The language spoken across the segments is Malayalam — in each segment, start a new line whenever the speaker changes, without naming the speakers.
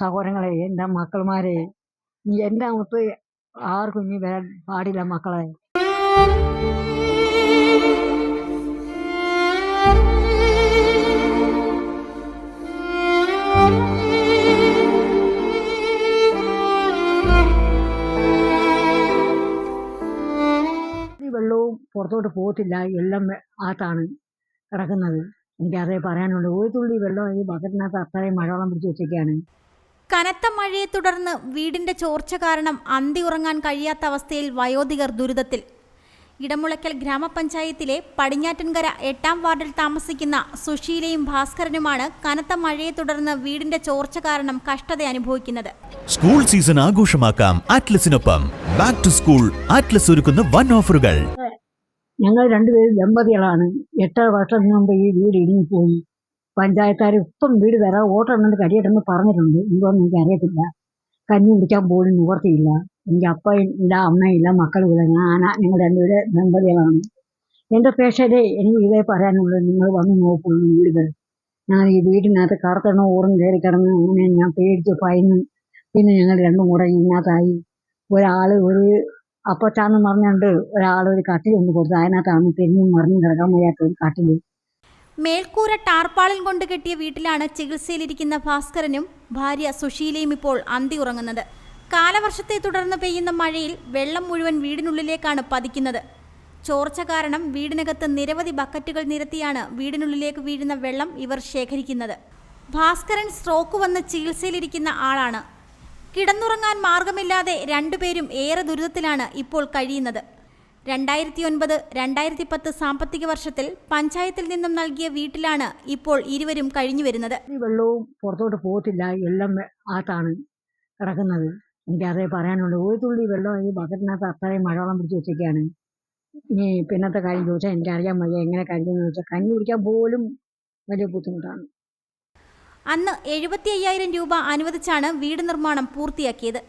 സഹോദരങ്ങളെ എന്റെ മക്കളുമാരെ എന്റെ മുത്ത് ആർക്കും ഇനി വരാൻ പാടില്ല മക്കളെ. വെള്ളവും പുറത്തോട്ട് പോകത്തില്ല എല്ലാം അകത്താണ് കിടക്കുന്നത്. എനിക്കതേ പറയാനുള്ളൂ. ഒരു തുള്ളി വെള്ളം ഈ ബക്കറ്റിനകത്ത് അത്രയും മഴവെള്ളം പിടിച്ച് വെച്ചേക്കാണ്.
കനത്ത മഴയെ തുടർന്ന് വീടിന്റെ ചോർച്ച കാരണം അന്തി ഉറങ്ങാൻ കഴിയാത്ത അവസ്ഥയിൽ വയോധികർ ദുരിതത്തിൽ. ഇടമുളയ്ക്കൽ ഗ്രാമപഞ്ചായത്തിലെ പടിഞ്ഞാറ്റൻകര എട്ടാം വാർഡിൽ താമസിക്കുന്ന സുശീലയും ഭാസ്കരനുമാണ് കനത്ത മഴയെ തുടർന്ന് വീടിന്റെ ചോർച്ച കാരണം കഷ്ടത അനുഭവിക്കുന്നത്.
സ്കൂൾ സീസൺ ആഘോഷമാക്കാം ആറ്റ്ലസിനൊപ്പം ബാക്ക് ടു സ്കൂൾ ആറ്റ്ലസ് ഒരുക്കുന്ന വൺ ഓഫറുകൾ.
ഞങ്ങൾ രണ്ടുപേരും ദമ്പതികളാണ്. എട്ട് വർഷം മുമ്പ് ഈ വീട് ഇടിഞ്ഞുപോയി പഞ്ചായത്തുകാർ ഇപ്പം വീട് വരാതെ ഓട്ടം എന്നത് കടിയിട്ടെന്ന് പറഞ്ഞിട്ടുണ്ട്. എന്തോന്ന് എനിക്ക് അറിയത്തില്ല. കഞ്ഞി കുടിക്കാൻ പോലും നിവർത്തിയില്ല. എനിക്ക് അപ്പ ഇല്ല അമ്മയില്ല ഇല്ല മക്കളും ഇല്ല. ഞാൻ ഞങ്ങൾ രണ്ടുപേരെ ദമ്പതികളാണ്. എന്റെ പേഷ്യന്റെ എനിക്ക് ഇതേ പറയാനുള്ളത് നിങ്ങൾ വന്ന് നോക്കൂ വീടുകൾ. ഞാൻ ഈ വീടിനകത്ത് കറുത്തെണ്ണ ഊറും കയറി കിടന്ന് അങ്ങനെ ഞാൻ പേടിച്ച് ഭയന്ന് പിന്നെ ഞങ്ങൾ രണ്ടും കൂടെ ഇതിനകത്തായി. ഒരാൾ ഒരു അപ്പച്ചാന്ന് പറഞ്ഞുകൊണ്ട് ഒരാൾ ഒരു കട്ടിൽ ഒന്ന് കൊടുത്തു. അതിനകത്താണ് തെന്നും മറിഞ്ഞു കിടക്കാൻ വയ്യാത്ത ഒരു കട്ടിൽ
മേൽക്കൂര ടാർപ്പാളിൽ കൊണ്ട് കെട്ടിയ വീട്ടിലാണ് ചികിത്സയിലിരിക്കുന്ന ഭാസ്കരനും ഭാര്യ സുശീലയും ഇപ്പോൾ അന്തി ഉറങ്ങുന്നത്. കാലവർഷത്തെ തുടർന്ന് പെയ്യുന്ന മഴയിൽ വെള്ളം മുഴുവൻ വീടിനുള്ളിലേക്കാണ് പതിക്കുന്നത്. ചോർച്ച കാരണം വീടിനകത്ത് നിരവധി ബക്കറ്റുകൾ നിരത്തിയാണ് വീടിനുള്ളിലേക്ക് വീഴുന്ന വെള്ളം ഇവർ ശേഖരിക്കുന്നത്. ഭാസ്കരൻ സ്ട്രോക്ക് വന്ന് ചികിത്സയിലിരിക്കുന്ന ആളാണ്. കിടന്നുറങ്ങാൻ മാർഗമില്ലാതെ രണ്ടുപേരും ഏറെ ദുരിതത്തിലാണ് ഇപ്പോൾ കഴിയുന്നത്. രണ്ടായിരത്തി ഒൻപത് രണ്ടായിരത്തി പത്ത് സാമ്പത്തിക വർഷത്തിൽ പഞ്ചായത്തിൽ നിന്നും നൽകിയ വീട്ടിലാണ് ഇപ്പോൾ ഇരുവരും കഴിഞ്ഞു വരുന്നത്.
ഈ വെള്ളവും പുറത്തോട്ട് പോകത്തില്ല എല്ലാം ആട്ടാണ് അകത്താണ് കിടക്കുന്നത്. എനിക്കതേ പറയാനുള്ളൂ. ഒരു തുള്ളി വെള്ളം ഈ ബക്കറ്റിനകത്ത് അത്രയും മഴവെള്ളം പിടിച്ച് വെച്ചേക്കാണ്. ഇനി പിന്നത്തെ കാര്യം ചോദിച്ചാൽ എനിക്കറിയാൻ വയ്യ എങ്ങനെ കഴിഞ്ഞെന്ന് വെച്ചാൽ കഞ്ഞി കുടിക്കാൻ പോലും വലിയ ബുദ്ധിമുട്ടാണ്.
അന്ന് എഴുപത്തി അയ്യായിരം രൂപ അനുവദിച്ചാണ് വീട് നിർമ്മാണം പൂർത്തിയാക്കിയത്.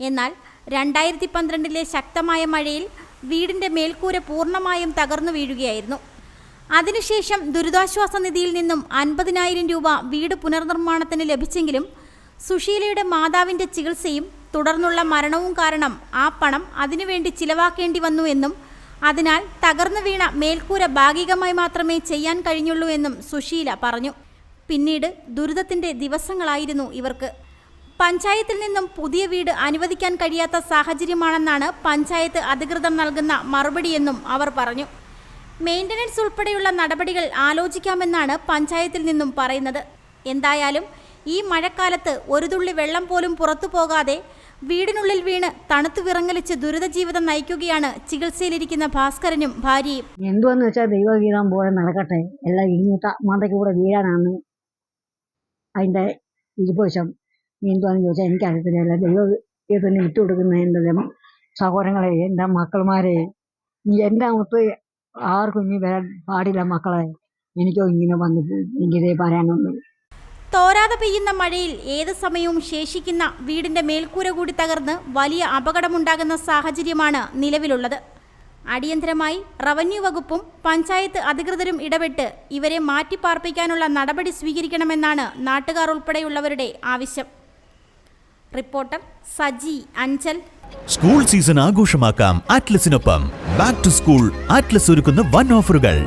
എന്നാൽ രണ്ടായിരത്തി പന്ത്രണ്ടിലെ ശക്തമായ മഴയിൽ വീടിന്റെ മേൽക്കൂര പൂർണമായും തകർന്നു വീഴുകയായിരുന്നു. അതിനുശേഷം ദുരിതാശ്വാസ നിധിയിൽ നിന്നും അൻപതിനായിരം രൂപ വീട് പുനർനിർമ്മാണത്തിന് ലഭിച്ചെങ്കിലും സുശീലയുടെ മാതാവിന്റെ ചികിത്സയും തുടർന്നുള്ള മരണവും കാരണം ആ പണം അതിനുവേണ്ടി ചിലവാക്കേണ്ടി വന്നു എന്നും അതിനാൽ തകർന്നു വീണ മേൽക്കൂര ഭാഗികമായി മാത്രമേ ചെയ്യാൻ കഴിഞ്ഞുള്ളൂ എന്നും സുശീല പറഞ്ഞു. പിന്നീട് ദുരിതത്തിന്റെ ദിവസങ്ങളായിരുന്നു ഇവർക്ക്. പഞ്ചായത്തിൽ നിന്നും പുതിയ വീട് അനുവദിക്കാൻ കഴിയാത്ത സാഹചര്യമാണെന്നാണ് പഞ്ചായത്ത് അധികൃതർ നൽകുന്ന മറുപടിയെന്നും അവർ പറഞ്ഞു. മെയിന്റനൻസ് ഉൾപ്പെടെയുള്ള നടപടികൾ ആലോചിക്കാമെന്നാണ് പഞ്ചായത്തിൽ നിന്നും പറയുന്നത്. എന്തായാലും ഈ മഴക്കാലത്ത് ഒരു തുള്ളി വെള്ളം പോലും പുറത്തു പോകാതെ വീടിനുള്ളിൽ വീണ് തണുത്തു വിറങ്ങലിച്ച് ദുരിത ജീവിതം നയിക്കുകയാണ് ചികിത്സയിലിരിക്കുന്ന ഭാസ്കരനും ഭാര്യയും.
എന്തുവെന്ന് വെച്ചാൽ ദൈവഗീതം പോലെ നടക്കട്ടെ. എല്ലാം ഇങ്ങോട്ട് മണ്ടയ്ക്ക് കൂടെ വീഴാനാണ് അതിന്റെ ഇരുപവശം ഇനി എന്തുവാന്ന് ചോദിച്ചാൽ എനിക്കറിയത്തില്ല നിമിട്ട് കൊടുക്കുന്ന എന്റെ സഹോദരങ്ങളെ എന്റെ മക്കളുമാരെ എന്റെ മുത്ത് ആർക്കും ഇനി വരാൻ പാടില്ല മക്കളെ. എനിക്കോ ഇങ്ങനെ വന്നിട്ട് എനിക്കിതേ പറയാനൊന്നും
തോരാതെ പെയ്യുന്ന മഴയിൽ ഏത് സമയവും ശേഷിക്കുന്ന വീടിന്റെ മേൽക്കൂര കൂടി തകർന്ന് വലിയ അപകടമുണ്ടാകുന്ന സാഹചര്യമാണ് നിലവിലുള്ളത്. അടിയന്തരമായി റവന്യൂ വകുപ്പും പഞ്ചായത്ത് അധികൃതരും ഇടപെട്ട് ഇവരെ മാറ്റിപ്പാർപ്പിക്കാനുള്ള നടപടി സ്വീകരിക്കണമെന്നാണ് നാട്ടുകാർ ഉൾപ്പെടെയുള്ളവരുടെ ആവശ്യം. Reporter Saji Anchal.
School season ആഘോഷമാക്കാം ആറ്റ്ലസിനൊപ്പം ബാക്ക് ടു സ്കൂൾ ആറ്റ്ലസ് ഒരുക്കുന്ന വൺ ഓഫറുകൾ.